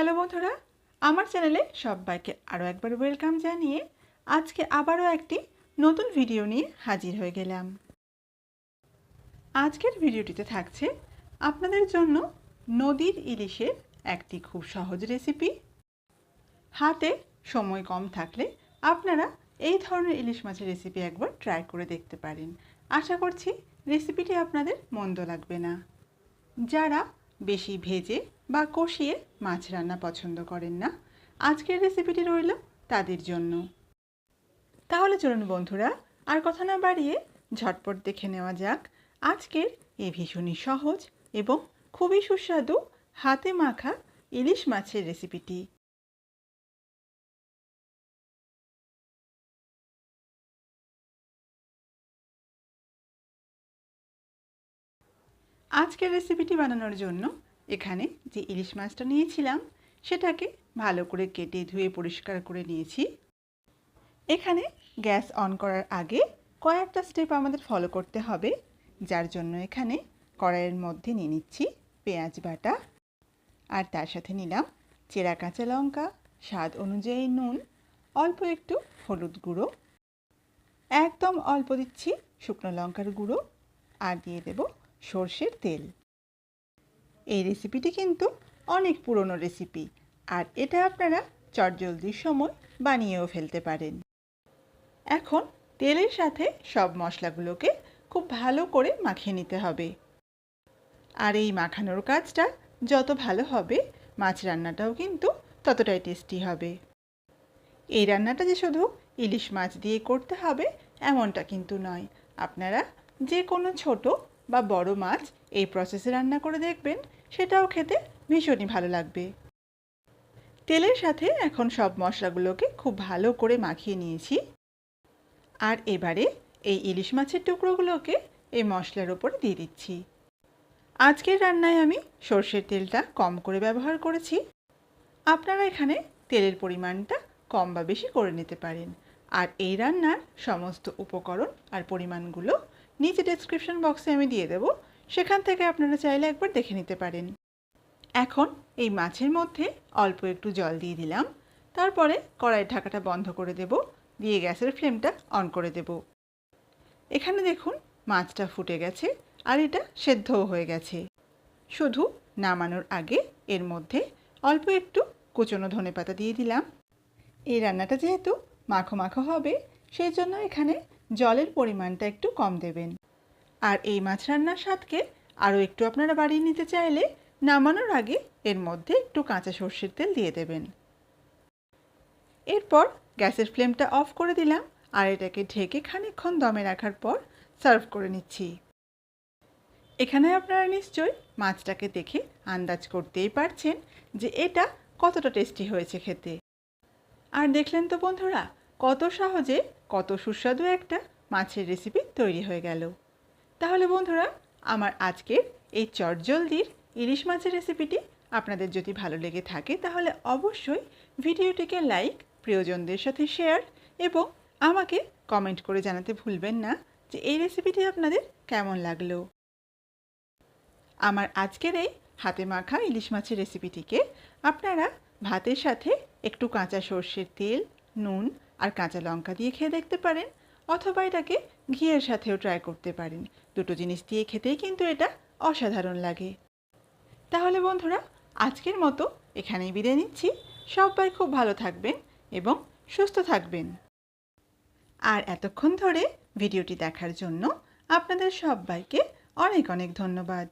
Hello বন্ধুরা, আমার চ্যানেলে সবাইকে আরও একবার ওয়েলকাম জানিয়ে আজকে আবারও একটি নতুন ভিডিও নিয়ে হাজির হয়ে গেলাম। আজকের ভিডিওটিতে থাকছে আপনাদের জন্য নদীর ইলিশের একটি খুব সহজ রেসিপি হাতে সময় কম থাকলে আপনারা এই ধরনের ইলিশ মাছের রেসিপি একবার ট্রাই করে দেখতে পারেন। আশা করছি রেসিপিটি আপনাদের মন্দ লাগবে না। যারা বেশি ভেজে বা কষিয়ে মাছ রান্না পছন্দ করেন না। আজকের রেসিপিটি রইল তাদের জন্য। তাহলে চলুন বন্ধুরা, আর কথা না বাড়িয়ে ঝটপট দেখে নেওয়া যাক আজকের এই ভীষণই সহজ এবং খুবই সুস্বাদু হাতে মাখা ইলিশ মাছের রেসিপিটি আজকের রেসিপিটি বানানোর জন্য এখানে যে ইলিশ মাছটা নিয়েছিলাম, সেটাকে ভালো করে কেটে ধুয়ে পরিষ্কার করে নিয়েছি। এখানে গ্যাস অন করার আগে কয়েকটা স্টেপ আমাদের ফলো করতে হবে, যার জন্য এখানে কড়াইয়ের মধ্যে নিয়ে নিচ্ছি পেঁয়াজ বাটা, আর তার সাথে নিলাম চেরা কাঁচা লঙ্কা, স্বাদ অনুযায়ী নুন, অল্প একটু হলুদ গুঁড়ো, একদম অল্প দিচ্ছি শুকনো লঙ্কার গুঁড়ো, আর দিয়ে দেব সর্ষের তেল। এই রেসিপিটি কিন্তু অনেক পুরনো রেসিপি আর এটা আপনারা চটজলদির সময় বানিয়েও ফেলতে পারেন। এখন তেলের সাথে সব মশলাগুলোকে খুব ভালো করে মাখিয়ে নিতে হবে। আর এই মাখানোর কাজটা যত ভালো হবে, মাছ রান্নাটাও কিন্তু ততটাই টেস্টি হবে। এই রান্নাটা যে শুধু ইলিশ মাছ দিয়ে করতে হবে, এমনটা কিন্তু নয়। আপনারা যে কোনো ছোট বা বড় মাছ এই প্রসেসে রান্না করে দেখবেন, সেটাও খেতে ভীষণই ভালো লাগবে। তেলের সাথে এখন সব মশলাগুলোকে খুব ভালো করে মাখিয়ে নিয়েছি। আর এবারে এই ইলিশ মাছের টুকরোগুলোকে এই মশলার ওপরে দিয়ে দিচ্ছি। আজকের রান্নায় আমি সর্ষের তেলটা কম করে ব্যবহার করেছি। আপনারা এখানে তেলের পরিমাণটা কম বা বেশি করে নিতে পারেন। আর এই রান্নার সমস্ত উপকরণ আর পরিমাণগুলো নিচে ডেসক্রিপশন বক্সে আমি দিয়ে দেব। সেখান থেকে আপনারা চাইলে একবার দেখে নিতে পারেন। এখন এই মাছের মধ্যে অল্প একটু জল দিয়ে দিলাম। তারপরে কড়াইয়ের ঢাকাটা বন্ধ করে দেব। দিয়ে গ্যাসের ফ্লেমটা অন করে দেব। এখানে দেখুন মাছটা ফুটে গেছে আর এটা সেদ্ধও হয়ে গেছে। শুধু নামানোর আগে এর মধ্যে অল্প একটু কুচনো ধনে পাতা দিয়ে দিলাম। এই রান্নাটা যেহেতু মাখো মাখো হবে, সেই জন্য এখানে জলের পরিমাণটা একটু কম দেবেন। আর এই মাছ রান্নার স্বাদকে আরও একটু আপনারা বাড়িয়ে নিতে চাইলে নামানোর আগে এর মধ্যে একটু কাঁচা সর্ষের তেল দিয়ে দেবেন। এরপর গ্যাসের ফ্লেমটা অফ করে দিলাম আর এটাকে ঢেকে খানিকক্ষণ দমে রাখার পর সার্ভ করে নিচ্ছি। এখানে আপনারা নিশ্চয়ই মাছটাকে দেখে আন্দাজ করতেই পারছেন যে এটা কতটা টেস্টি হয়েছে খেতে। আর দেখলেন তো বন্ধুরা কত সহজে, কত সুস্বাদু একটা মাছের রেসিপি তৈরি হয়ে গেল। তাহলে বন্ধুরা, আমার আজকের এই চটজলদির ইলিশ মাছের রেসিপিটি আপনাদের যদি ভালো লেগে থাকে, তাহলে অবশ্যই ভিডিওটিকে লাইক প্রিয়জনদের সাথে শেয়ার এবং আমাকে কমেন্ট করে জানাতে ভুলবেন না যে এই রেসিপিটি আপনাদের কেমন লাগল। আমার আজকের এই হাতে মাখা ইলিশ মাছের রেসিপিটিকে আপনারা ভাতের সাথে একটু কাঁচা সর্ষের তেল, নুন আর কাঁচা লঙ্কা দিয়ে খেয়ে দেখতে পারেন, অথবা এটাকে ঘিয়ের সাথেও ট্রাই করতে পারেন। দুটো জিনিস দিয়ে খেতেই কিন্তু এটা অসাধারণ লাগে। তাহলে বন্ধুরা, আজকের মতো এখানেই বিদায় নিচ্ছি। সবাই খুব ভালো থাকবেন এবং সুস্থ থাকবেন। আর এতক্ষণ ধরে ভিডিওটি দেখার জন্য আপনাদের সবাইকে অনেক অনেক ধন্যবাদ।